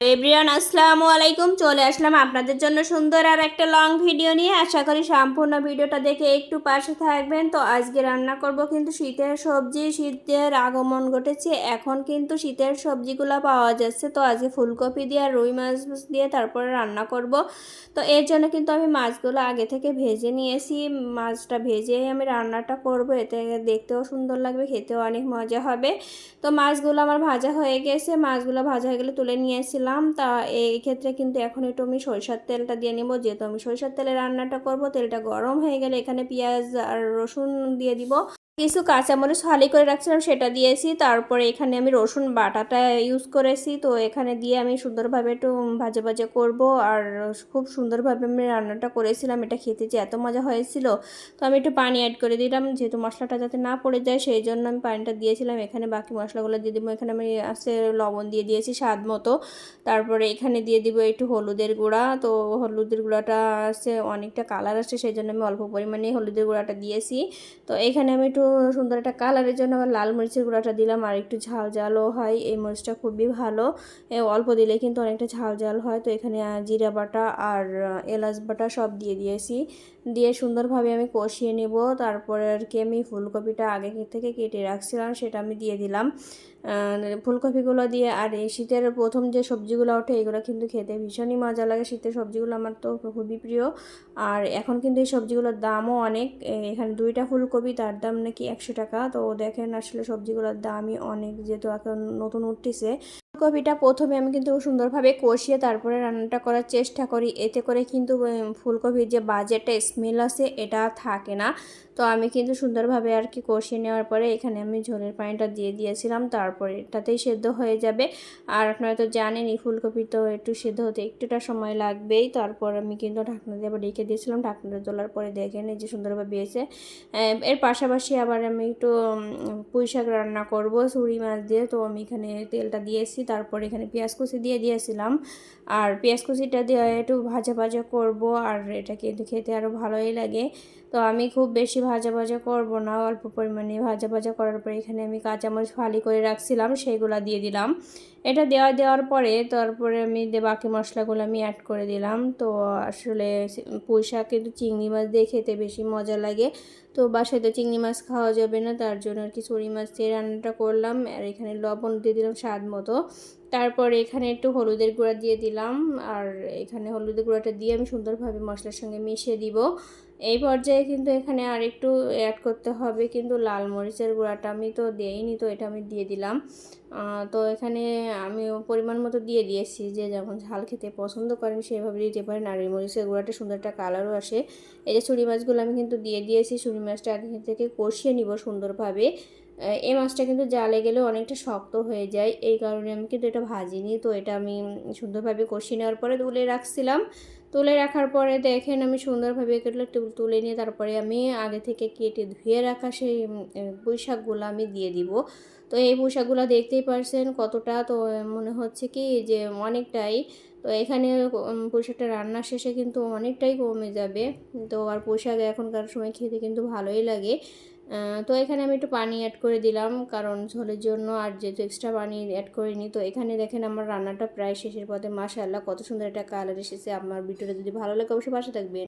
Everyone, আসসালামু আলাইকুম। চলে আসলাম আপনাদের জন্য সুন্দর আর একটা লং ভিডিও নিয়ে। আশা করি সম্পূর্ণ ভিডিওটা দেখে একটু পাশে থাকবেন। তো আজকে রান্না করব কিন্তু শীতের সবজি, শীতের আগমন ঘটেছে। এখন কিন্তু শীতের সবজিগুলো পাওয়া যাচ্ছে। তো আজকে ফুলকপি দিয়ে আর রুই মাছ দিয়ে তারপরে রান্না করব। তো এর জন্য কিন্তু আমি মাছগুলো আগে থেকে ভেজে নিয়েছি। মাছটা ভেজে আমি রান্নাটা করব। এতে দেখতেও সুন্দর লাগবে, খেতেও অনেক মজা হবে। তো মাছগুলো আমার ভাজা হয়ে গেছে। মাছগুলো ভাজা হয়ে গেলে তুলে নিয়েছিলাম তা এই ক্ষেত্রে কিন্তু এখন একটু আমি সরিষার তেলটা দিয়ে নেব। যেহেতু আমি সরিষার তেলে রান্নাটা করব, তেলটা গরম হয়ে গেলে এখানে পেঁয়াজ আর রসুন দিয়ে দিব। কিছু কাঁচামরিচ ফালি করে রাখছিলাম, সেটা দিয়েছি। তারপরে এখানে আমি রসুন বাটাটা ইউজ করেছি। তো এখানে দিয়ে আমি সুন্দরভাবে একটু ভাজা ভাজা করব। আর খুব সুন্দরভাবে আমি রান্নাটা করেছিলাম। এটা খেতে যে এত মজা হয়েছিল। তো আমি একটু পানি অ্যাড করে দিলাম, যেহেতু মশলাটা যাতে না পড়ে যায়, সেই জন্য আমি পানিটা দিয়েছিলাম। এখানে বাকি মশলাগুলো দিয়ে দেবো। এখানে আমি আছে লবণ দিয়ে দিয়েছি স্বাদ মতো। তারপরে এখানে দিয়ে দিব একটু হলুদের গুঁড়া। তো হলুদের গুঁড়াটা আছে, অনেকটা কালার আসছে, সেই জন্য আমি অল্প পরিমাণে হলুদের গুঁড়াটা দিয়েছি। তো এখানে আমি একটু সুন্দর একটা কালারের জন্য আবার লাল মরিচের গুঁড়াটা দিলাম আর একটু ঝাল ঝালও হয়। এই মরিচটা খুবই ভালো। অল্প দিলে কিন্তু অনেকটা ঝাল ঝাল হয়। তো এখানে জিরা বাটা আর এলাচ বাটা সব দিয়ে দিয়েছি। দিয়ে সুন্দরভাবে আমি কষিয়ে নেব। তারপরে আর কি আমি ফুলকপিটা আগে থেকে কেটে রাখছিলাম, সেটা আমি দিয়ে দিলাম। ফুলকপিগুলো দিয়ে আর এই শীতের প্রথম যে সবজিগুলো ওঠে, এগুলো কিন্তু খেতে ভীষণই মজা লাগে। শীতের সবজিগুলো আমার তো খুবই প্রিয়। আর এখন কিন্তু এই সবজিগুলোর দামও অনেক। এখানে দুইটা ফুলকপি, তার দাম নাকি একশো টাকা? তো দেখেন আসলে সবজিগুলোর দামই অনেক যেহেতু এখন নতুন উঠতেছে। ফুলকপিটা প্রথমে আমি কিন্তু সুন্দরভাবে কষিয়ে তারপরে রান্নাটা করার চেষ্টা করি। এতে করে কিন্তু ফুলকপির যে বাজেটটা স্মেল আছে এটা থাকে না। তো আমি কিন্তু সুন্দরভাবে আর কি কষিয়ে নেওয়ার পরে এখানে আমি ঝোলের পানিটা দিয়ে দিয়েছিলাম, তারপরে এটাতেই সেদ্ধ হয়ে যাবে। আর আপনারা তো জানেন এই ফুলকপি তো একটু সেদ্ধ হতে একটুটা সময় লাগবেই। তারপর আমি কিন্তু ঢাকনা দিয়ে আবার রেখে দিয়েছিলাম। ঢাকনাটা তোলার পরে দেখেন এই যে সুন্দরভাবে এসে এর পাশাপাশি আবার আমি একটু পুঁই শাক রান্না করব চুড়ি মাছ দিয়ে। তো আমি এখানে তেলটা দিয়েছি। তারপর এখানে পেঁয়াজ কুচি দিয়ে দিয়েছিলাম। আর পেঁয়াজ কুচিটা দিয়ে একটু ভাজা ভাজা করব, আর এটা কিন্তু খেতে আরও ভালোই লাগে। তো আমি খুব বেশি ভাজা ভাজা করব না, অল্প পরিমাণে ভাজা ভাজা করার পরে এখানে আমি কাঁচামরিচ ফালি করে রাখছিলাম সেইগুলো দিয়ে দিলাম। এটা দেওয়া দেওয়ার পরে তারপরে আমি বাকি মশলাগুলো আমি অ্যাড করে দিলাম। তো আসলে পুঁই শাক কিন্তু চিংড়ি মাছ দিয়ে খেতে বেশি মজা লাগে। তো বাসায় তো চিংড়ি মাছ খাওয়া যাবে না, তার জন্য আর কি চুড়ি মাছ দিয়ে রান্নাটা করলাম। আর এখানে লবণ দিয়ে দিলাম স্বাদ মতো। তারপর এখানে একটু হলুদের গুঁড়া দিয়ে দিলাম, আর এখানে হলুদের গুঁড়াটা দিয়ে আমি সুন্দরভাবে মশলার সঙ্গে মিশিয়ে দিব। এই পর্যায়ে কিন্তু এখানে আর একটু অ্যাড করতে হবে কিন্তু লাল মরিচের গুঁড়াটা আমি তো দেইনি, তো এটা আমি দিয়ে দিলাম। তো এখানে আমি পরিমাণ মতো দিয়ে দিয়েছি, যে যেমন ঝাল খেতে পছন্দ করেন সেভাবে দিতে পারেন। আর এই মরিচের গুঁড়াটা সুন্দর একটা কালারও আসে। এই যে চুড়ি মাছগুলো আমি কিন্তু দিয়ে দিয়েছি চুড়ি মাছটা আগে থেকে কষিয়ে নিব সুন্দরভাবে। এই মাছটা কিন্তু জালে গেলে অনেকটা শক্ত হয়ে যায়। এই কারণে আমি কিন্তু এটা ভাজিনি। তো এটা আমি সুন্দরভাবে কষিয়ে নেওয়ার পরে তুলে রাখছিলাম। তুলে রাখার পরে দেখেন আমি সুন্দরভাবে কেটে তুলে নিয়ে তারপরে আমি আগে থেকে কেটে ধুয়ে রাখা সেই পুঁইশাকগুলো আমি দিয়ে দিব। তো এই পোশাকগুলো দেখতেই পারছেন কতটা তো মনে হচ্ছে কি যে অনেকটাই। তো এখানে পোশাকটা রান্না শেষে কিন্তু অনেকটাই কমে যাবে। তো আর পোশাক এখনকার সময় খেতে কিন্তু ভালোই লাগে। তো এখানে আমি একটু পানি অ্যাড করে দিলাম, কারণ ঝোলের জন্য আর যেহেতু এক্সট্রা পানি অ্যাড করিনি, তো এখানে দেখেন আমার রান্নাটা প্রায় শেষের পথে। মাশাআল্লাহ, কত সুন্দর একটা কালার এসেছে। আমার ভিডিওটা যদি ভালো লাগে, অবশ্যই পাশে থাকবেন।